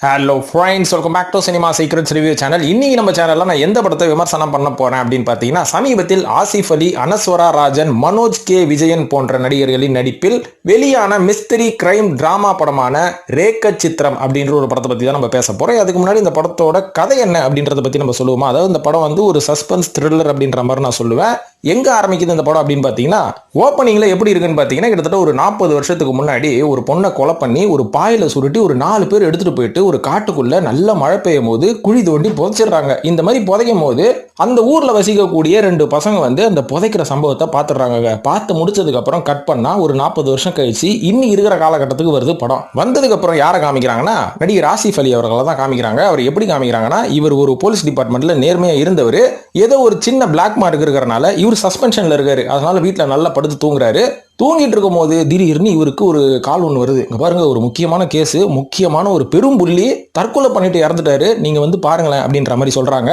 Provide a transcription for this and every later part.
Hello friends welcome back to cinema secrets review channel இன்னைக்கு நம்ம சேனலில் நான் எந்த படத்தை விமர்சனம் பண்ண போகிறேன் அப்படின்னு பார்த்தீங்கன்னா சமீபத்தில் ஆசிஃப் அலி அனஸ்வரா ராஜன் மனோஜ் கே. விஜயன் போன்ற நடிகர்களின் நடிப்பில் வெளியான மிஸ்திரி கிரைம் டிராமா படமான ரேக்க சித்திரம் அப்படின்ற ஒரு படத்தை பற்றி தான் நம்ம பேச போகிறோம் அதுக்கு முன்னாடி இந்த படத்தோட கதை என்ன அப்படின்றத பற்றி நம்ம சொல்லுவோமா? அதாவது இந்த படம் வந்து ஒரு சஸ்பென்ஸ் த்ரில்லர் அப்படின்ற மாதிரி நான் சொல்லுவேன். எங்கே ஆரம்பிக்குது இந்த படம் அப்படின்னு பார்த்தீங்கன்னா ஓப்பனிங்கில் எப்படி இருக்குன்னு பார்த்தீங்கன்னா கிட்டத்தட்ட ஒரு நாற்பது வருஷத்துக்கு முன்னாடி ஒரு பொண்ணை கொலை பண்ணி ஒரு பாயில் சுருட்டி ஒரு நாலு பேர் எடுத்துகிட்டு போயிட்டு ஒரு காட்டுக்குள்ளே நல்ல மழை பெய்யும் போது குழி தோண்டி புதைச்சிடுறாங்க. இந்த மாதிரி புதைக்கும் போது அந்த ஊரில் வசிக்கக்கூடிய ரெண்டு பசங்க வந்து அந்த புதைக்கிற சம்பவத்தை பார்த்துடுறாங்க பார்த்து முடிச்சதுக்கப்புறம் கட் பண்ணா ஒரு நாற்பது வருஷம் கழிச்சு இன்னி இருக்கிற காலகட்டத்துக்கு வருது படம். வந்ததுக்கு அப்புறம் யாரை காமிக்கிறாங்கன்னா நடிகர் ராசிஃப் அலி அவர்களை தான் காமிக்கிறாங்க. அவர் எப்படி காமிக்கிறாங்கன்னா இவர் ஒரு போலீஸ் டிபார்ட்மெண்ட்ல நேர்மையாக இருந்தவர். ஏதோ ஒரு சின்ன பிளாக் மார்க் இருக்கிறனால இவர் சஸ்பென்ஷனில் இருக்காரு. அதனால வீட்டில் நல்லா படுத்து தூங்குறாரு. தூங்கிட்டு இருக்கும் போது திடீர்னு இவருக்கு ஒரு கால் ஒன்று வருது. இங்கே பாருங்க ஒரு முக்கியமான கேஸு முக்கியமான ஒரு பெரும் புள்ளி தற்கொலை பண்ணிட்டு இறந்துட்டாரு. நீங்கள் வந்து பாருங்களேன் அப்படின்ற மாதிரி சொல்கிறாங்க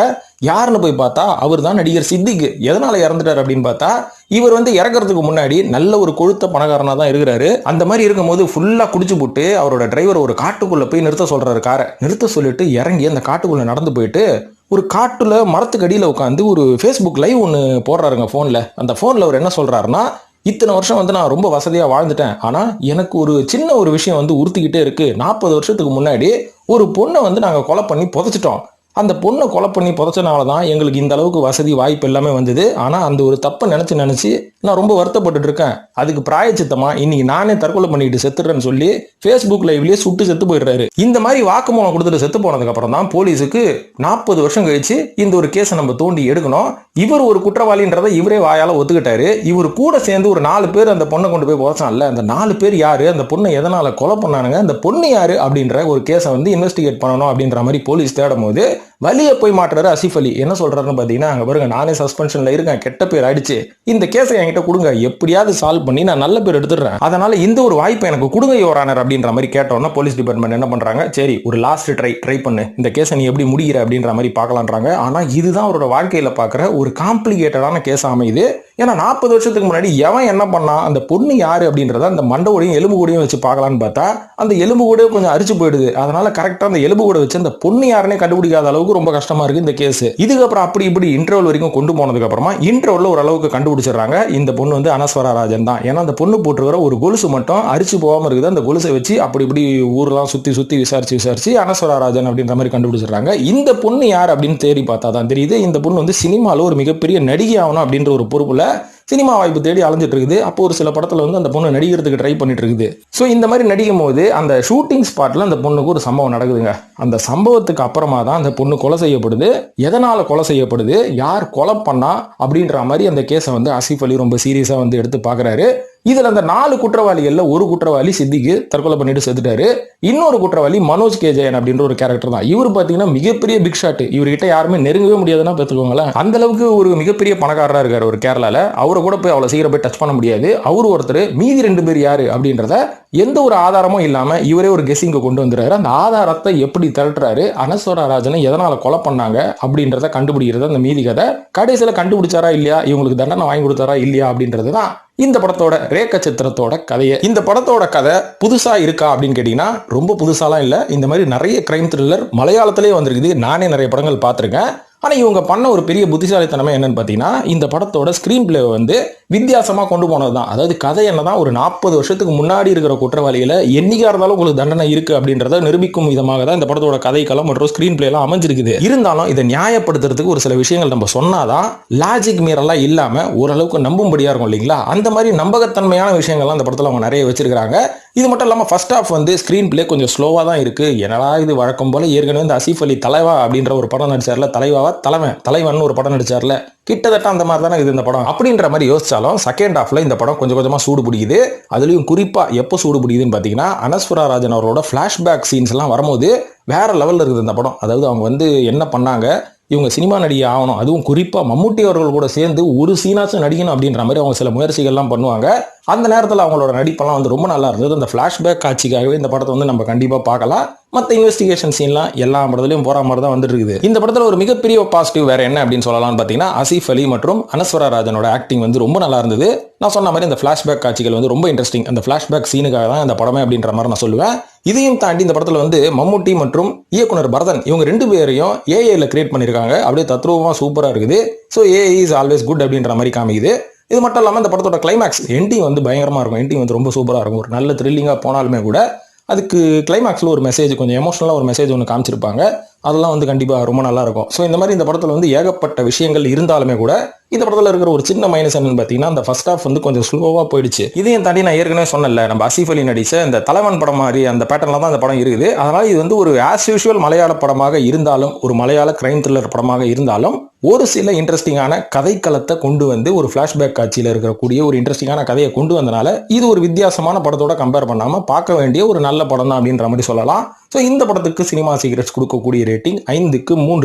யாருன்னு போய் பார்த்தா அவர் தான் நடிகர் சித்திக் எதனால் இறந்துட்டார் அப்படின்னு பார்த்தா இவர் வந்து இறக்கறதுக்கு முன்னாடி நல்ல ஒரு கொழுத்த பணக்காரனாக தான் இருக்கிறாரு. அந்த மாதிரி இருக்கும்போது ஃபுல்லாக குடிச்சு போட்டு அவரோட டிரைவர் ஒரு காட்டுக்குள்ளே போய் நிறுத்த சொல்கிறாரு காரை. நிறுத்த சொல்லிட்டு இறங்கி அந்த காட்டுக்குள்ளே நடந்து போயிட்டு ஒரு காட்டில் மரத்துக்கு அடியில் உட்காந்து ஒரு ஃபேஸ்புக் லைவ் ஒன்று போடுறாருங்க ஃபோனில் அந்த ஃபோனில் அவர் என்ன சொல்கிறாருன்னா இத்தனை வருஷம் வந்து நான் ரொம்ப வசதியாக வாழ்ந்துட்டேன். ஆனால் எனக்கு ஒரு சின்ன ஒரு விஷயம் வந்து உறுத்திக்கிட்டே இருக்கு. நாற்பது வருஷத்துக்கு முன்னாடி ஒரு பொண்ணை வந்து நாங்கள் கொலை பண்ணி புதைச்சிட்டோம். அந்த பொண்ணை கொலை பண்ணி புதைச்சனால தான் எங்களுக்கு இந்த அளவுக்கு வசதி வாய்ப்பு எல்லாமே வந்தது. ஆனால் அந்த ஒரு தப்பை நினச்சி நினச்சி நான் ரொம்ப வருத்தப்பட்டுட்டு இருக்கேன். அதுக்கு பிராயச்சித்தமாக இன்னைக்கு நானே தற்கொலை பண்ணிட்டு செத்துடுறேன்னு சொல்லி ஃபேஸ்புக் லைவ்லேயே சுட்டு செத்து போயிடுறாரு. இந்த மாதிரி வாக்குமூலம் கொடுத்துட்டு செத்து போனதுக்கு அப்புறம் தான் போலீஸுக்கு நாற்பது வருஷம் கழிச்சு இந்த ஒரு கேஸை நம்ம தோண்டி எடுக்கணும். இவர் ஒரு குற்றவாளின்றதை இவரே வாயால் ஒத்துக்கிட்டாரு. இவர் கூட சேர்ந்து ஒரு நாலு பேர் அந்த பொண்ணை கொண்டு போய் புதைச்சான்ல அந்த நாலு பேர் யார்? அந்த பொண்ணை எதனால் கொலை பண்ணானுங்க? அந்த பொண்ணு யார்? அப்படின்ற ஒரு கேஸை வந்து இன்வெஸ்டிகேட் பண்ணணும் அப்படின்ற மாதிரி போலீஸ் தேடும் போது வலியை போய் மாட்டுறாரு அசிஃப் அலி. என்ன சொல்கிறாருன்னு பார்த்தீங்கன்னா அங்கே பாருங்க நானே சஸ்பென்ஷனில் இருக்கேன் கெட்ட பேர் ஆயிடுச்சு இந்த கேஸை என்கிட்ட கொடுங்க எப்படியாவது சால்வ் பண்ணி நான் நல்ல பேர் எடுத்துடுறேன். அதனால் இந்த ஒரு வாய்ப்பை எனக்கு கொடுங்க யோரானர் அப்படின்ற மாதிரி கேட்டோம்னா போலீஸ் டிபார்ட்மெண்ட் என்ன பண்ணுறாங்க சரி ஒரு லாஸ்ட் ட்ரை ட்ரை பண்ணு. இந்த கேஸை நீ எப்படி முடிகிற அப்படின்ற மாதிரி பார்க்கலான்றாங்க. ஆனால் இதுதான் அவரோட வாழ்க்கையில் பார்க்குற ஒரு காம்ப்ளிகேட்டடான கேஸ் அமையுது. ஏன்னா நாற்பது வருஷத்துக்கு முன்னாடி எவன் என்ன பண்ணான் அந்த பொண்ணு யார் அப்படின்றத அந்த மண்டவோடையும் எலும்பு கூடையும் வச்சு பார்க்கலான்னு பார்த்தா அந்த எலும்பு கூட கொஞ்சம் அரிச்சு போயிடுது. அதனால கரெக்டாக அந்த எலும்பு கூட வச்சு அந்த பொண்ணு யாருன்னே கண்டுபிடிக்காத அளவுக்கு ரொம்ப கஷ்டமா இருக்கு இந்த கேஸ் இதுக்கப்புறம் அப்படி இப்படி இன்டர்வல் வரைக்கும் கொண்டு போனதுக்கு அப்புறமா இன்டர்வல்ல ஓரளவுக்கு கண்டுபிடிச்சிடுறாங்க. இந்த பொண்ணு வந்து அனஸ்வரா ராஜன் தான். ஏன்னா அந்த பொண்ணு போட்டுருக்கிற ஒரு கொலுசு மட்டும் அரிச்சு போகாம இருக்குது. அந்த கொலுசை வச்சு அப்படி இப்படி ஊர்லாம் சுத்தி சுத்தி விசாரிச்சு விசாரிச்சு அனஸ்வரா ராஜன் அப்படின்ற மாதிரி கண்டுபிடிச்சிடுறாங்க. இந்த பொண்ணு யார் அப்படின்னு தேடி பார்த்தா தான் தெரியுது. இந்த பொண்ணு வந்து சினிமாவில் ஒரு மிகப்பெரிய நடிகை ஆகணும் அப்படின்ற ஒரு பொறுப்புல சினிமா வாய்ப்பு தேடி அலைஞ்சிட்டு இருக்குது அப்போ ஒரு சில படத்தில் வந்து அந்த பொண்ணு நடிக்கிறதுக்கு ட்ரை பண்ணிட்டு இருக்குது ஸோ இந்த மாதிரி நடிக்கும் போது அந்த ஷூட்டிங் ஸ்பாட்டில் அந்த பொண்ணுக்கு ஒரு சம்பவம் நடக்குதுங்க. அந்த சம்பவத்துக்கு அப்புறமா தான் அந்த பொண்ணு கொலை செய்யப்படுது. எதனால் கொலை செய்யப்படுது? யார் கொலை பண்ணா? அப்படின்ற மாதிரி அந்த கேஸை வந்து அசிஃப் அலி ரொம்ப சீரியஸாக வந்து எடுத்து பார்க்குறாரு. இதுல அந்த நாலு குற்றவாளிகள்ல ஒரு குற்றவாளி சித்திக்கு தற்கொலை பண்ணிட்டு செத்துட்டாரு. இன்னொரு குற்றவாளி மனோஜ் கே ஜெயன் அப்படின்ற ஒரு கேரக்டர் தான். இவர் பாத்தீங்கன்னா மிகப்பெரிய பிக் ஷாட் இவர்கிட்ட யாருமே நெருங்கவே முடியாதுன்னா பார்த்துக்கோங்களேன் அந்த அளவுக்கு ஒரு மிகப்பெரிய பணக்காரரா இருக்காரு ஒரு கேரளால. அவரை கூட போய் அவ்வளவு சீக்கிரம் போய் டச் பண்ண முடியாது. அவர் ஒருத்தர் மீதி ரெண்டு பேர் யாரு? அப்படின்றத எந்த ஒரு ஆதாரமும் இல்லாமல் இவரே ஒரு கெஸ்ஸிங்கை கொண்டு வந்துடுறாரு. அந்த ஆதாரத்தை எப்படி திரட்டுறாரு அனஸ்வரா ராஜனை எதனால் கொலை பண்ணாங்க அப்படின்றத கண்டுபிடிக்கிறது அந்த மீதி கதை. கடைசியில் கண்டுபிடிச்சாரா இல்லையா? இவங்களுக்கு தண்டனை வாங்கி கொடுத்தாரா இல்லையா அப்படின்றது தான் இந்த படத்தோட ரேக்க சித்திரத்தோட கதையை. இந்த படத்தோட கதை புதுசாக இருக்கா அப்படின்னு கேட்டிங்கன்னா ரொம்ப புதுசாலாம் இல்லை. இந்த மாதிரி நிறைய கிரைம் த்ரில்லர் மலையாளத்திலே வந்திருக்குது. நானே நிறைய படங்கள் பார்த்துருக்கேன். ஆனால் இவங்க பண்ண ஒரு பெரிய புத்திசாலித்தனமே என்னன்னு பார்த்தீங்கன்னா இந்த படத்தோட ஸ்க்ரீன் பிளே வந்து வித்தியாசமாக கொண்டு போனது தான் அதாவது கதை என்ன தான் ஒரு நாற்பது வருஷத்துக்கு முன்னாடி இருக்கிற குற்றவாளிகளை என்னைக்கா இருந்தாலும் உங்களுக்கு தண்டனை இருக்குது அப்படின்றத நிரூபிக்கும் விதமாக தான் இந்த படத்தோட கதைக்களம் மற்றும் ஸ்க்ரீன் பிளேலாம் அமைஞ்சிருக்குது. இருந்தாலும் இதை நியாயப்படுத்துறதுக்கு ஒரு சில விஷயங்கள் நம்ம சொன்னாதான் லாஜிக் மீறெல்லாம் இல்லாமல் ஓரளவுக்கு நம்பும்படியாக இருக்கும் இல்லைங்களா? அந்த மாதிரி நம்பகத்தன்மையான விஷயங்கள்லாம் இந்த படத்தில் அவங்க நிறைய வச்சிருக்கிறாங்க. இது மட்டும் இல்லாமல் ஃபஸ்ட் ஆஃப் வந்து ஸ்க்ரீன் பிளே கொஞ்சம் ஸ்லோவாக தான் இருக்குது என்னடா இது வழக்கம் போல் ஏற்கனவே இந்த அசீஃப் அலி தலைவா அப்படின்ற ஒரு படம் நடிச்சார்ல. தலைவாவா? தலைவன். தலைவன் ஒரு படம் நடிச்சார்ல. கிட்டத்தட்ட அந்த மாதிரி தானே இது இந்த படம். அப்படின்ற மாதிரி யோசிச்சாலும் செகண்ட் ஹாஃப்ல இந்த படம் கொஞ்சம் கொஞ்சமாக சூடு பிடிக்குது. அதுலேயும் குறிப்பாக எப்போ சூடு பிடிக்குதுன்னு பார்த்தீங்கன்னா அனஸ்வரா ராஜன் அவரோட ஃப்ளாஷ்பேக் சீன்ஸ் எல்லாம் வரும்போது வேற லெவலில் இருக்குது இந்த படம். அதாவது அவங்க வந்து என்ன பண்ணாங்க? இவங்க சினிமா நடிகை ஆகணும். அதுவும் குறிப்பாக மம்முட்டி அவர்கள் கூட சேர்ந்து ஒரு சீனாச்சும் நடிக்கணும் அப்படின்ற மாதிரி அவங்க சில முயற்சிகள்லாம் பண்ணுவாங்க. அந்த நேரத்தில் அவங்களோட நடிப்பெல்லாம் வந்து ரொம்ப நல்லா இருந்தது. அந்த ஃப்ளாஷ்பேக் காட்சிக்காகவே இந்த படத்தை வந்து நம்ம கண்டிப்பாக பார்க்கலாம். மற்ற இன்வெஸ்டிகேஷன் சீன்லாம் எல்லா படத்துலையும் போகிற மாதிரி தான் வந்துருக்குது. இந்த படத்தில் ஒரு மிகப்பெரிய பாசிட்டிவ் வேறு என்ன அப்படின்னு சொல்லலாம்னு பார்த்தீங்கன்னா அசீஃப் அலி மற்றும் அனஸ்வரா ராஜனோட ஆக்டிங் வந்து ரொம்ப நல்லா இருந்தது. நான் சொன்ன மாதிரி இந்த ஃப்ளாஷ்பேக் காட்சிகள் வந்து ரொம்ப இன்ட்ரெஸ்டிங் அந்த ஃப்ளாஷ்பேக் சீனுக்காக தான் இந்த படமே அப்படின்ற மாதிரி நான் சொல்லுவேன். இதையும் தாண்டி இந்த படத்தில் வந்து மம்முட்டி மற்றும் இயக்குனர் பரதன் இவங்க ரெண்டு பேரையும் ஏஐயில் கிரியேட் பண்ணியிருக்காங்க அப்படியே தத்ரூபமாக சூப்பராக இருக்குது. So AI is always good அப்படின்ற மாதிரி காமிக்குது. இது மட்டும் இல்லாமல் இந்த படத்தோட கிளைமேக்ஸ் எண்டிங் வந்து பயங்கரமாக இருக்கும். எண்டிங் வந்து ரொம்ப சூப்பராக இருக்கும். ஒரு நல்ல த்ரில்லிங்காக போனாலுமே கூட அதுக்கு கிளைமேக்ஸில் ஒரு மெசேஜ் கொஞ்சம் எமோஷனலாக ஒரு மெசேஜ் ஒன்று காமிச்சிருப்பாங்க. அதெல்லாம் வந்து கண்டிப்பாக ரொம்ப நல்லா இருக்கும் ஸோ இந்த மாதிரி இந்த படத்தில் வந்து ஏகப்பட்ட விஷயங்கள் இருந்தாலுமே கூட இந்த படத்தில் இருக்கிற ஒரு சின்ன மைனஸ் என்னன்னு பார்த்தீங்கன்னா அந்த ஃபர்ஸ்ட் ஆஃப் வந்து கொஞ்சம் ஸ்லோவாக போயிடுச்சு. இதையும் தாண்டி நான் ஏற்கனவே சொன்னல நம்ம அசிஃப் அலி நடிச்ச இந்த தலைவன் படம் மாதிரி அந்த பேட்டர்னில் தான் அந்த படம் இருக்குது. அதனால் இது வந்து ஒரு ஆஸ் யூஷுவல் மலையாள படமாக இருந்தாலும் ஒரு மலையாள கிரைம் த்ரில்லர் படமாக இருந்தாலும் ஒரு சில இன்ட்ரெஸ்டிங்கான கதைக்களத்தை கொண்டு வந்து ஒரு ஃப்ளாஷ்பேக் காட்சியில் இருக்கக்கூடிய ஒரு இன்ட்ரெஸ்டிங்கான கதையை கொண்டு வந்தனால இது ஒரு வித்தியாசமான படத்தோட கம்பேர் பண்ணாமல் பார்க்க வேண்டிய ஒரு நல்ல படம் தான் அப்படின்ற மாதிரி சொல்லலாம். ஸோ இந்த படத்துக்கு சினிமா சீக்ரெட்ஸ் கொடுக்கக்கூடிய ரேட்டிங் ஐந்துக்கு மூன்று.